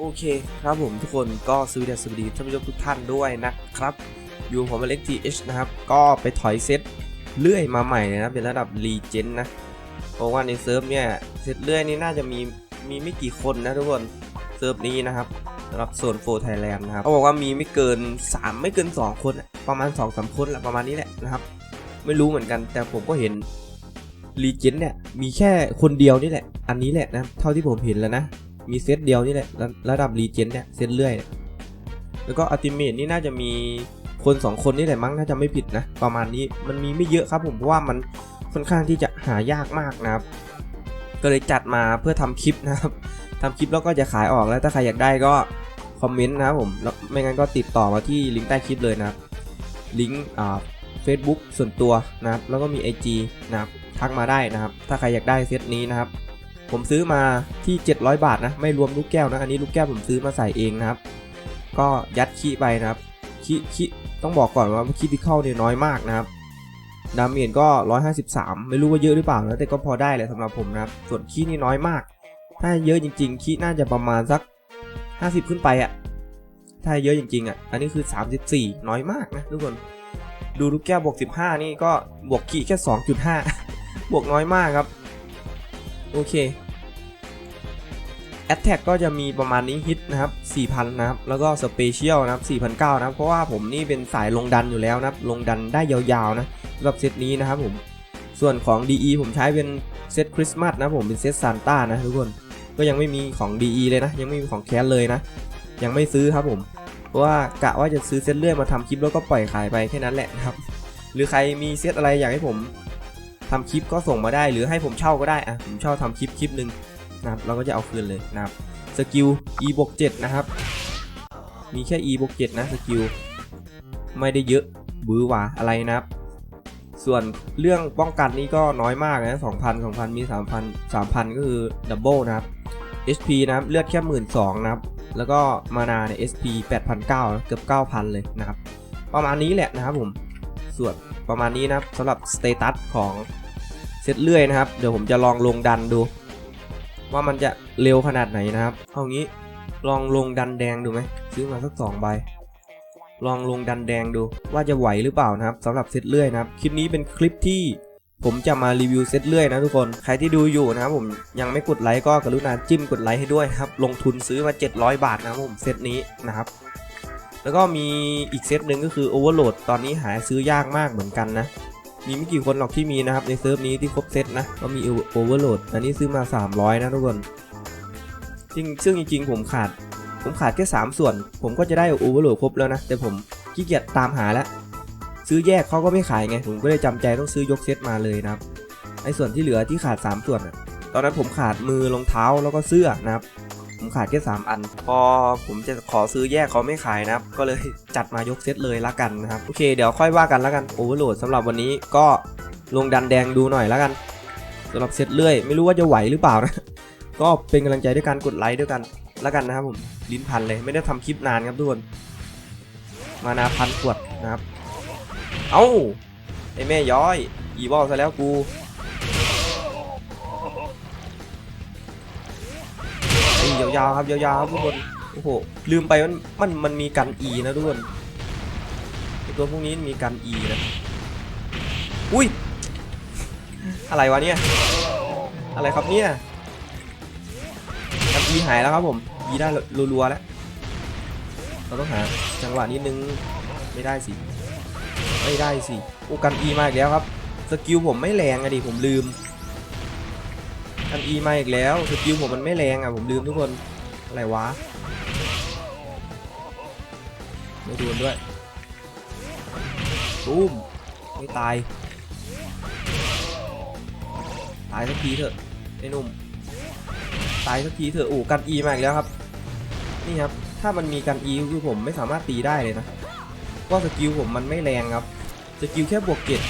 โอเคครับผมทุกคนก็สวัสดีสวัสดีท่านผู้ชมทุกท่านด้วยนะครับ อยู่ผมเล็กทีเอชนะครับ ก็ไปถอยเซตเลื่อยมาใหม่นะเป็นระดับรีเจนนะ เพราะว่าในเซิร์ฟเนี่ยเซตเลื่อยนี่น่าจะมีมีไม่กี่คนนะทุกคนเซิร์ฟนี้นะครับสำหรับโซนโฟไทยแลนด์นะครับเขาบอกว่ามีไม่เกิน 3 ไม่เกิน 2 คนประมาณ2อสคนแหละประมาณนี้แหละนะครับ ไม่รู้เหมือนกันแต่ผมก็เห็นรีเจนเนี่ยมีแค่คนเดียวนี่แหละ อันนี้แหละนะเท่าที่ผมเห็นแล้วนะ มีเซตเดียวนี่แหละระดับรีเจนเนี่ยเซตเลื่อยเนี่ยแล้วก็อัติเมทนี่น่าจะมีคน 2 คนนี่แหละมั้งน่าจะไม่ผิดนะ ประมาณนี้มันมีไม่เยอะครับผมเพราะว่ามันค่อนข้างที่จะหายากมากนะครับ ก็เลยจัดมาเพื่อทำคลิปนะครับทำคลิปแล้วก็จะขายออกแล้วถ้าใครอยากได้ก็คอมเมนต์นะครับผมแล้วไม่งั้นก็ติดต่อมาที่ลิงก์ใต้คลิปเลยนะครับลิงก์อ่าเฟซบุ๊กส่วนตัวนะครับแล้วก็มี IG นะครับทักมาได้นะครับ ถ้าใครอยากได้เซตนี้นะครับ ผมซื้อมาที่ 700 บาทนะ ไม่รวมลูกแก้วนะ อันนี้ลูกแก้วผมซื้อมาใส่เองนะครับ ก็ยัดขี้ไปนะครับ ขี้ขี้ต้องบอกก่อนว่าขี้ที่เข้าเนี่ยน้อยมากนะครับ ดาเมจก็ 153 ไม่รู้ว่าเยอะหรือเปล่านะแต่ก็พอได้แหละสำหรับผมนะครับ ส่วนขี้นี่น้อยมาก ถ้าเยอะจริง ๆ ขี้น่าจะประมาณสัก 50 ขึ้นไปอะถ้าเยอะจริงๆอะอันนี้คือ 34 น้อยมากนะทุกคน ดูลูกแก้วบวก 15 นี่ก็บวกขี้แค่ 2.5 บวกน้อยมากครับ โอเค แอ t แทกก็จะมีประมาณนี้ฮิตนะครับ 4,000 นะครับ แล้วก็สเปเชียลนะครับ 4,900 นะครับ เพราะว่าผมนี่เป็นสายลงดันอยู่แล้วนะครับ ลงดันได้ยาวๆนะสำหรับเซตนี้นะครับผม ส่วนของ DE ผมใช้เป็นเซตคริสต์มาสนะผมเป็นเซตซานต้านะทุกคน ก็ยังไม่มีของ DE เลยนะ ยังไม่มีของแคสเลยนะ ยังไม่ซื้อครับผม เพราะว่ากะว่าจะซื้อเซตเลื่อยมาทำคลิปแล้วก็ปล่อยขายไปแค่นั้นแหละนะครับ หรือใครมีเซตอะไรอยากให้ผมทำคลิปก็ส่งมาได้ หรือให้ผมเช่าก็ได้อะผมเช่าทำคลิปคลิปหนึ่ง นะครับเราก็จะเอาคืนเลยนะครับสกิล e บวก7นะครับ มีแค่ e บวก7นะสกิลไม่ได้เยอะบื้อหวาอะไรนะครับ ส่วนเรื่องป้องกันนี่ก็น้อยมากนะ2,000 2,000 มี 3,000 3,000 ก็คือดับเบิลนะครับ HP นะครับเลือดแค่ 12,000นะครับ แล้วก็มานาเนี่ย SP 8,900นะเกือบ 9,000 เลยนะครับ ประมาณนี้แหละนะครับผม ส่วนประมาณนี้นะครับสำหรับสเตตัสของเซตเลื่อยนะครับ เดี๋ยวผมจะลองลงดันดู ว่ามันจะเร็วขนาดไหนนะครับ เอางี้ลองลงดันแดงดูไหมซื้อมาสักสองใบ ลองลงดันแดงดูว่าจะไหวหรือเปล่านะครับสำหรับเซตเลื่อยนะครับ คลิปนี้เป็นคลิปที่ผมจะมารีวิวเซตเลื่อยนะทุกคน ใครที่ดูอยู่นะครับผมยังไม่กดไลค์ก็กรุณาจิ้มกดไลค์ให้ด้วยครับ ลงทุนซื้อมา 700 บาทนะครับผมเซตนี้นะครับ แล้วก็มีอีกเซตหนึ่งก็คือ Overload ตอนนี้หาซื้อยากมากเหมือนกันนะ มีไม่กี่คนหรอกที่มีนะครับในเซิร์ฟนี้ที่ครบเซตนะก็มี Overload อันนี้ซื้อมา 300 นะทุกคนจริงซึ่งจริงๆผมขาด ผมขาดแค่ 3 ส่วน ผมก็จะได้ Overload ครบแล้วนะ แต่ผมขี้เกียจตามหาแล้วซื้อแยกเขาก็ไม่ขายไง ผมก็เลยจำใจต้องซื้อยกเซตมาเลยนะครับไอ้ส่วนที่เหลือที่ขาด 3 ส่วนตอนนั้นผมขาดมือรองเท้าแล้วก็เสื้อนะครับ ผมขาดแค่3อัน พอผมจะขอซื้อแยกเขาไม่ขายนะครับ ก็เลยจัดมายกเซตเลยละกันนะครับ โอเค เดี๋ยวค่อยว่ากันละกันโอเวอร์โหลดสำหรับวันนี้ก็ลงดันแดงดูหน่อยละกันสำหรับเซตเลื่อย ไม่รู้ว่าจะไหวหรือเปล่านะ ก็เป็นกำลังใจด้วยการกดไลค์ด้วยกันละกันนะครับผมลิ้นพันเลยไม่ได้ทำคลิปนานครับทุกคนมานาพันขวดนะครับ เอ้าไอแม่ย้อย อีบอลซะแล้วกู ยาวๆครับยาวๆครับทุกคนโอ้โหลืมไปมันมันมันมีกัน E นะทุกคนตัวพวกนี้มีกัน E นะอุ้ยอะไรวะเนี่ยอะไรครับเนี่ยกัน E หายแล้วครับผม E ได้รัวๆแล้วเราต้องหาจังหวะนิดนึงไม่ได้สิไม่ได้สิโอ้กัน E มาอีกแล้วครับสกิลผมไม่แรงอะดิผมลืม กันอีมาอีกแล้วสกิลผมมันไม่แรงอะผมลืมทุกคนอะไรวะไม่โดนด้วยตูมไม่ตาย ตายสักทีเถอะไอ้นุ่มตายสักทีเถอะโอ้กันอีมาอีกแล้วครับนี่ครับถ้ามันมีกันอีคือผมไม่สามารถตีได้เลยนะเพราสกิลผมมันไม่แรงครับสกิลแค่บวกเกต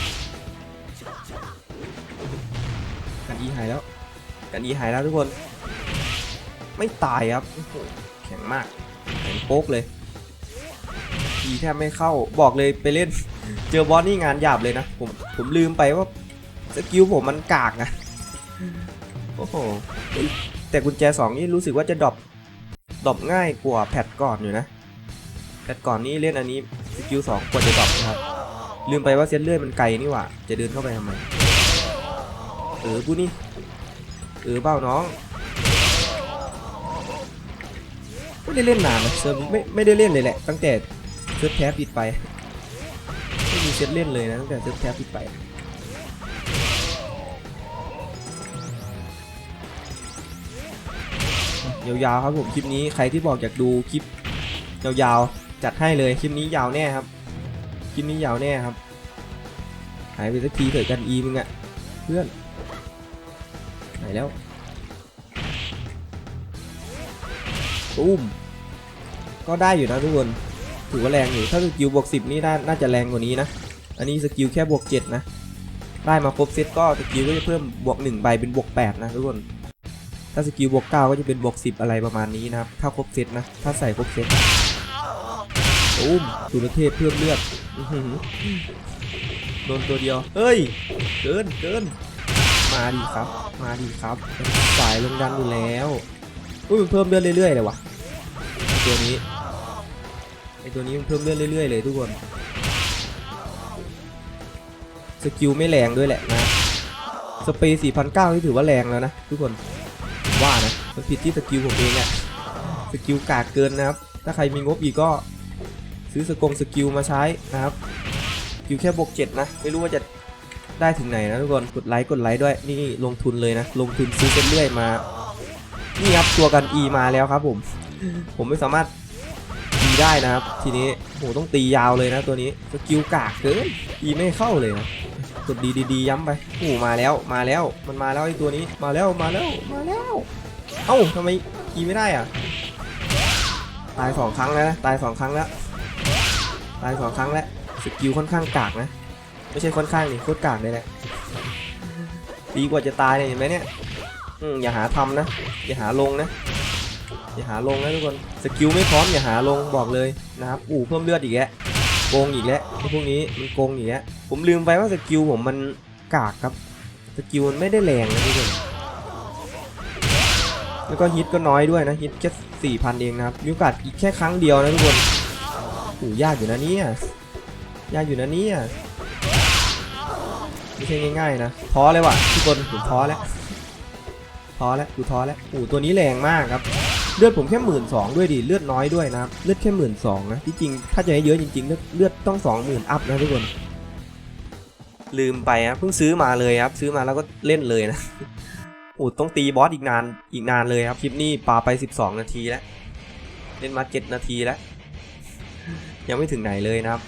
กันอีหายแล้ว กันอีหายแล้วทุกคน ไม่ตายครับแข็งมากแข็งโป๊กเลยอีแทบไม่เข้าบอกเลยไปเล่น เจอบอสนี่งานหยาบเลยนะ ผมผมลืมไปว่าสกิลผมมันกากนะโอ้โหแต่กุญแจสองนี่รู้สึกว่าจะดรอปดรอปง่ายกว่าแพทก่อนอยู่นะแพทก่อนนี้เล่นอันนี้สกิลสองควรจะดรอปนะครับลืมไปว่าเซตเลื่อยมันไกลนี่หว่า จะเดินเข้าไปทำไมเออกูนี่ เออเบ้าน้องไม่ได้เล่นนานนะเซิร์ฟไม่ไม่ได้เล่นเลยแหละ ตั้งแต่เซิร์ฟแท็บปิดไปไม่มีเซตเล่นเลยนะตั้งแต่เซิร์ฟแท็บปิดไปยาวๆครับผมคลิปนี้ใครที่บอกอยากดูคลิปยาวๆจัดให้เลยคลิปนี้ยาวแน่ครับคลิปนี้ยาวแน่ครับหายไปสักทีเถิดกันอีมึงอะเพื่อน ไหนแล้วตุ้มก็ได้อยู่นะทุกคนถือว่าแรงอยู่ถ้าสกิลบวก 10 นี่น่าจะแรงกว่านี้นะ อันนี้สกิลแค่บวก 7 นะ ได้มาครบเซตก็สกิลก็จะเพิ่มบวก 1 ใบเป็นบวก 8 นะทุกคน ถ้าสกิลบวกเก้าก็จะเป็นบวกสิบอะไรประมาณนี้นะครับ ถ้าครบเซตนะ ถ้าใส่ครบเซตอุ้มสุรเทพเพิ่มเลือดโดนตัวเดียว เฮ้ย เกิน เกิน มาดีครับ มาดีครับสายลงดันอยู่แล้วอุ้ยเพิ่มเลือดเรื่อยๆเลยวะตัวนี้ไอตัวนี้มันเพิ่มเลือดเรื่อยๆเลยทุกคนสกิลไม่แรงด้วยแหละนะสเปรย์4,900ที่ถือว่าแรงแล้วนะทุกคนว่านะมันผิดที่สกิลผมเองอะสกิลกากเกินนะครับ ถ้าใครมีงบอีกก็ ซื้อสกงสกิลมาใช้นะครับสกิลแค่บวกเจ็ดนะ ไม่รู้ว่าจะ ได้ถึงไหนนะทุกคนกดไลค์กดไลค์ด้วยนี่ลงทุนเลยนะ ลงทุนซื้อเป็นเรื่อยมานี่ครับตัวกัน E มาแล้วครับ ผม ผมไม่สามารถตีได้นะครับ ทีนี้โหต้องตียาวเลยนะ ตัวนี้สกิลกากเกิน E ไม่เข้าเลยนะกดดีดีดีย้ำไปโอ้มาแล้วมาแล้วมันมาแล้วไอ้ตัวนี้มาแล้วมาแล้วมาแล้ว เอ้าทำไมกีไม่ได้อะตายสองครั้งแล้วนะตายสองครั้งแล้วตายสองครั้งแล้วสกิลค่อนข้างกากนะ ไม่ใช่ค่อนข้างนี่โคตรกากเลยแหละดีกว่าจะตายเนี่ยเห็นไหมเนี่ยอืมอย่าหาทำนะ อย่าหาลงนะ อย่าหาลงนะทุกคน สกิลไม่พร้อมอย่าหาลงบอกเลยนะครับ อู้เพิ่มเลือดอีกแล้วโกงอีกแล้วพวกนี้มันโกงอีกแล้วผมลืมไปว่าสกิลผมมันกากครับ สกิลมันไม่ได้แรงนะทุกคน แล้วก็ฮิตก็น้อยด้วยนะฮิตแค่สี่พันเองนะครับมีโอกาสอีกแค่ครั้งเดียวนะทุกคนโอ้ยากอยู่นะเนี่ยยากอยู่นะเนี่ย ไม่ใช่ง่ายๆนะท้อเลยว่ะทุกคนผมท้อแล้วท้อแล้วกูท้อแล้วโอ้ตัวนี้แรงมากครับเลือดผมแค่หมื่นสองด้วยดิเลือดน้อยด้วยนะเลือดแค่หมื่นสองนะที่จริงถ้าจะให้เยอะจริงๆเลือดเลือดต้องสองหมื่นอัพนะทุกคน ลืมไปนะเพิ่งซื้อมาเลยครับ ซื้อมาแล้วก็เล่นเลยนะโอ้ต้องตีบอสอีกนานอีกนานเลยครับคลิปนี้ปาไป 12 นาทีแล้ว เล่นมา 7 นาทีแล้ว ยังไม่ถึงไหนเลยนะครับ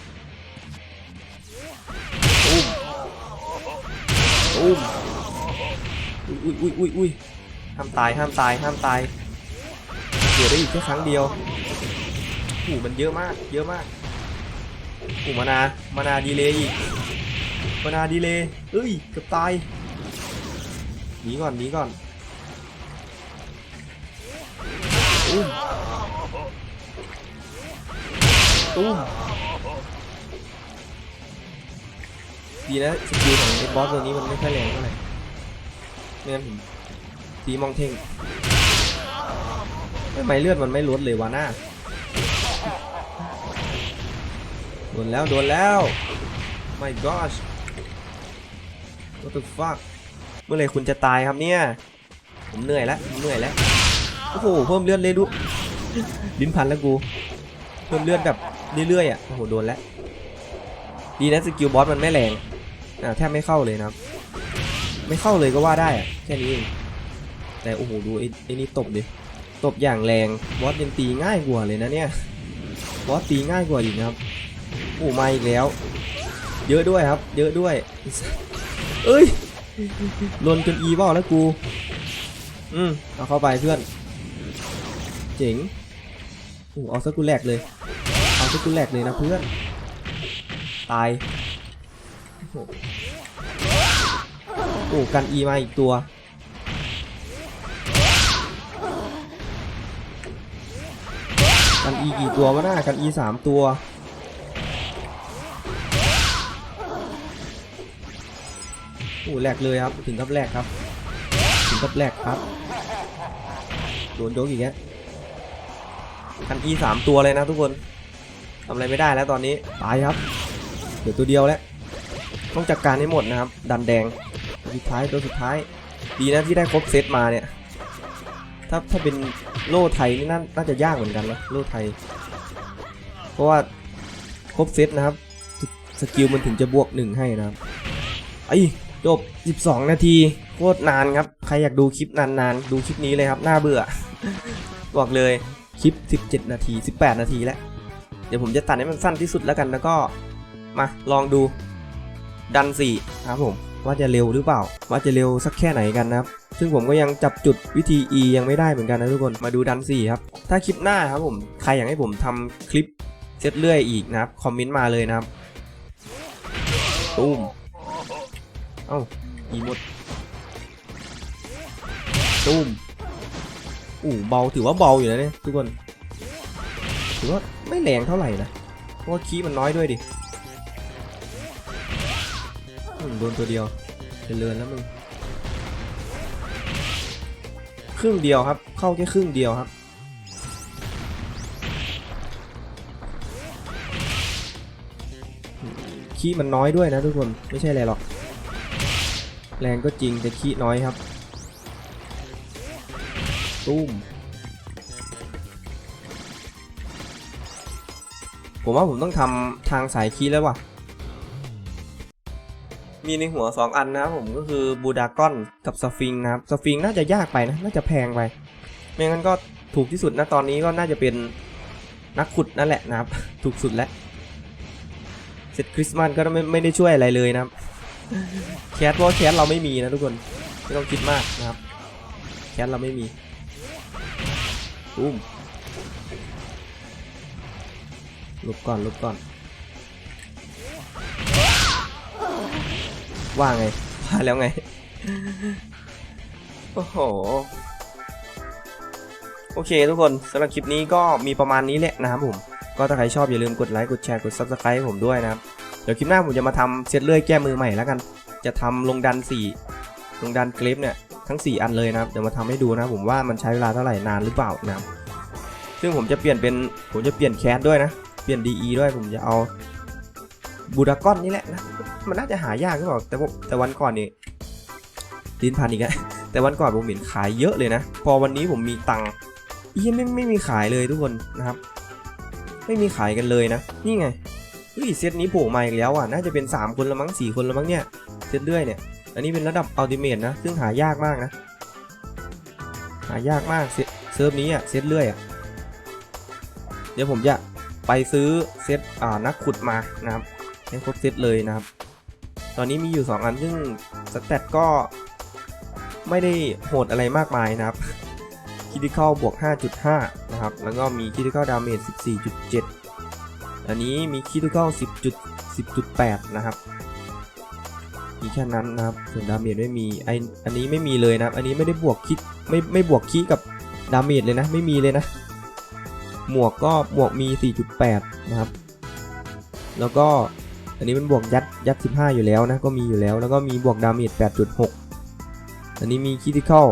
อุ้มอุ้ยอุ้ยอุ้ยอุ้ยห้ามตายห้ามตายห้ามตายเหลือได้อีกแค่ครั้งเดียวโอ้มันเยอะมาก เยอะมากโอ้มานามานาดีเลยอีกมานาดีเลยเอ้ยเกือบตายหนีก่อนหนีก่อนตุ้มตุ้ม ดีนะสกิลของไอ้บอสตัวนี้มันไม่ค่อยแรงเท่าไหร่ไม่งั้นผมตีมองเท่งทำไมเลือดมันไม่ลดเลยวะหน้าโดนแล้วโดนแล้ว my gosh what the fuck เมื่อไรคุณจะตายครับเนี่ย ผมเหนื่อยแล้วผมเหนื่อยแล้ว โอ้โห เพิ่มเลือดเลยดู ลิ้นพันแล้วกู เพิ่มเลือดแบบเรื่อยๆอะ โอ้โห โดนแล้ว ดีนะสกิลบอสมันไม่แรง แทบไม่เข้าเลยนะครับ ไม่เข้าเลยก็ว่าได้แค่นี้เองแต่โอ้โหดูไอ้นี่ตบดิตบอย่างแรงบอสยังตีง่ายกว่าเลยนะเนี่ยบอสตีง่ายกว่าอีกนะครับโอ้มาอีกแล้ว เยอะด้วยครับ เยอะด้วยเอ้ยลนจนอีบอลแล้วกูอืมเอาเข้าไปเพื่อนเจ๋งโอ้เอาสักกูแหลกเลย เอาสักกูแหลกเลยนะเพื่อนตาย โอ้โหกันอีมาอีกตัว กันอีกี่ตัววะน่ากันอีสามตัวโอ้แหลกเลยครับ ถึงกับแหลกครับ ถึงกับแหลกครับโดนโยกอีกแล้วคันอีสามตัวเลยนะทุกคนทำอะไรไม่ได้แล้วตอนนี้ตายครับ เหลือตัวเดียวแล้ว ต้องจัดการให้หมดนะครับ ดันแดงตัวสุดท้ายตัวสุดท้าย ดีนะที่ได้ครบเซตมาเนี่ย ถ้าถ้าเป็นโล่ไทยนี่น่าน่าจะยากเหมือนกันนะโล่ไทย เพราะว่าครบเซตนะครับ สกิลมันถึงจะบวกหนึ่งให้นะครับไอ้จบ 12 นาทีโคตรนานครับ ใครอยากดูคลิปนานๆ ดูคลิปนี้เลยครับน่าเบื่อ บอกเลยคลิป 17 นาที 18 นาทีแล้ว เดี๋ยวผมจะตัดให้มันสั้นที่สุดแล้วกันแล้วก็มาลองดู ดัน4ครับผมว่าจะเร็วหรือเปล่า ว่าจะเร็วสักแค่ไหนกันนะครับ ซึ่งผมก็ยังจับจุดวิธี E ยังไม่ได้เหมือนกันนะทุกคนมาดูดัน4ครับ ถ้าคลิปหน้าครับผม ใครอยากให้ผมทำคลิปเซตเลื่อยอีกนะครับ คอมเมนต์มาเลยนะครับตุ้มเอ้าอีหมดตุ้มอู้เบาถือว่าเบาอยู่นะเนี่ยทุกคนถือว่าไม่แรงเท่าไหร่นะเพราะว่าคีย์มันน้อยด้วยดิ โดนตัวเดียวเจริญแล้วมึงครึ่งเดียวครับ เข้าแค่ครึ่งเดียวครับขี้มันน้อยด้วยนะทุกคนไม่ใช่อะไรหรอก แรงก็จริงแต่ขี้น้อยครับ ตุ้มผมว่าผมต้องทำทางสายขี้แล้วว่ะ มีในหัว 2 อันนะครับผมก็คือบูดากอนกับสฟิงนะครับสฟิงน่าจะยากไปนะ น่าจะแพงไปไม่งั้นก็ถูกที่สุดนะตอนนี้ก็น่าจะเป็นนักขุดนั่นแหละนะครับ ถูกสุดแล้วเสร็จคริสต์มาสก็ไม่ไม่ได้ช่วยอะไรเลยนะครับแคสเพราะว่าแคสเราไม่มีนะทุกคนไม่ต้องคิดมากนะครับแคสเราไม่มีอุ้มหลบก่อนหลบก่อน ว่าไงว่าแล้วไง โอ้โห โอเคทุกคนสำหรับคลิปนี้ก็มีประมาณนี้แหละนะครับผม ก็ถ้าใครชอบอย่าลืมกดไลค์กดแชร์กด subscribe ให้ผมด้วยนะครับ เดี๋ยวคลิปหน้าผมจะมาทำเซตเลื่อยแก้มือใหม่แล้วกัน จะทำลงดัน 4 ลงดันเกรฟเนี่ยทั้ง 4 อันเลยนะครับ เดี๋ยวมาทำให้ดูนะครับผมว่ามันใช้เวลาเท่าไหร่นานหรือเปล่านะครับ ซึ่งผมจะเปลี่ยนเป็นผมจะเปลี่ยนแคสด้วยนะ เปลี่ยน DE ด้วยผมจะเอาบูดากอนนี่แหละนะ มันน่าจะหายากหรือเปล่าแต่ผมแต่วันก่อนนี่ดินพันอีกแล้วแต่วันก่อนผมเห็นขายเยอะเลยนะ พอวันนี้ผมมีตังค์เหี้ยไม่ไม่มีขายเลยทุกคนนะครับ ไม่มีขายกันเลยนะ นี่ไงเฮ้ยเซตนี้โผล่มาอีกแล้วอะ น่าจะเป็น 3 คนละมั้ง4คนละมั้งเนี่ยเซตเรื่อยเนี่ย อันนี้เป็นระดับอัลติเมทนะ ซึ่งหายากมากนะ หายากมากเซตเซิร์ฟนี้อะเซตเรื่อยอะ เดี๋ยวผมจะไปซื้อเซตอ่านักขุดมานะครับให้ครบเซตเลยนะครับ ตอนนี้มีอยู่ 2 อันซึ่งสแตทก็ไม่ได้โหดอะไรมากมายนะครับคิติคอลบวก 5.5 นะครับ แล้วก็มีคิติคอลดาเมจ14.7 อันนี้มีคิติคอล10 10.8 นะครับ มีแค่นั้นนะครับ ส่วนดาเมจไม่มีไออันนี้ไม่มีเลยนะครับ อันนี้ไม่ได้บวกคิดไม่ไม่บวกคีกับดาเมจเลยนะ ไม่มีเลยนะ หมวกก็หมวกมี 4.8 นะครับ แล้วก็ อันนี้มันบวกยัดยัด 15 อยู่แล้วนะ ก็มีอยู่แล้ว แล้วก็มีบวกดาเมจ 8.6 อันนี้มีคิติคอล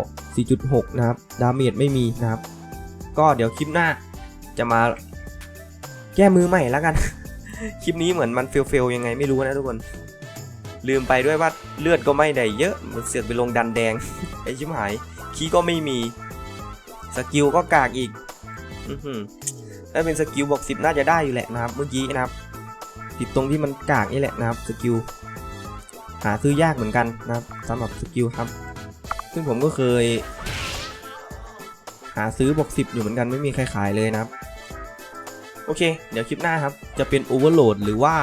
4.6 นะครับ ดาเมจไม่มีนะครับ ก็เดี๋ยวคลิปหน้าจะมาแก้มือใหม่แล้วกัน คลิปนี้เหมือนมันเฟลเฟลยังไงไม่รู้นะทุกคน ลืมไปด้วยว่าเลือดก็ไม่ได้เยอะ มันเสือกไปลงดันแดง ไอชิบหาย คีย์ก็ไม่มี สกิลก็กากอีก อือหือถ้าเป็นสกิลบอกสิบน่าจะได้อยู่แหละนะครับ เมื่อกี้นะครับ ผิดตรงที่มันกากนี่แหละนะครับสกิลหาซื้อยากเหมือนกันนะครับสำหรับสกิลครับ ซึ่งผมก็เคย หาซื้อบอกสิบอยู่เหมือนกันไม่มีใครขายเลยนะครับ โอเค เดี๋ยวคลิปหน้าครับ จะเป็นโอเวอร์โหลดหรือว่า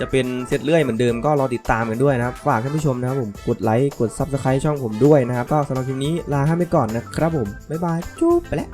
จะเป็นเซตเลื่อยเหมือนเดิมก็รอติดตามกันด้วยนะครับ ฝากท่านผู้ชมนะครับผมกดไลค์กด Subscribe ช่องผมด้วยนะครับ ก็สำหรับคลิปนี้ลาท่านไปก่อนนะครับผมบ๊ายบายจุ๊บไปแล้ว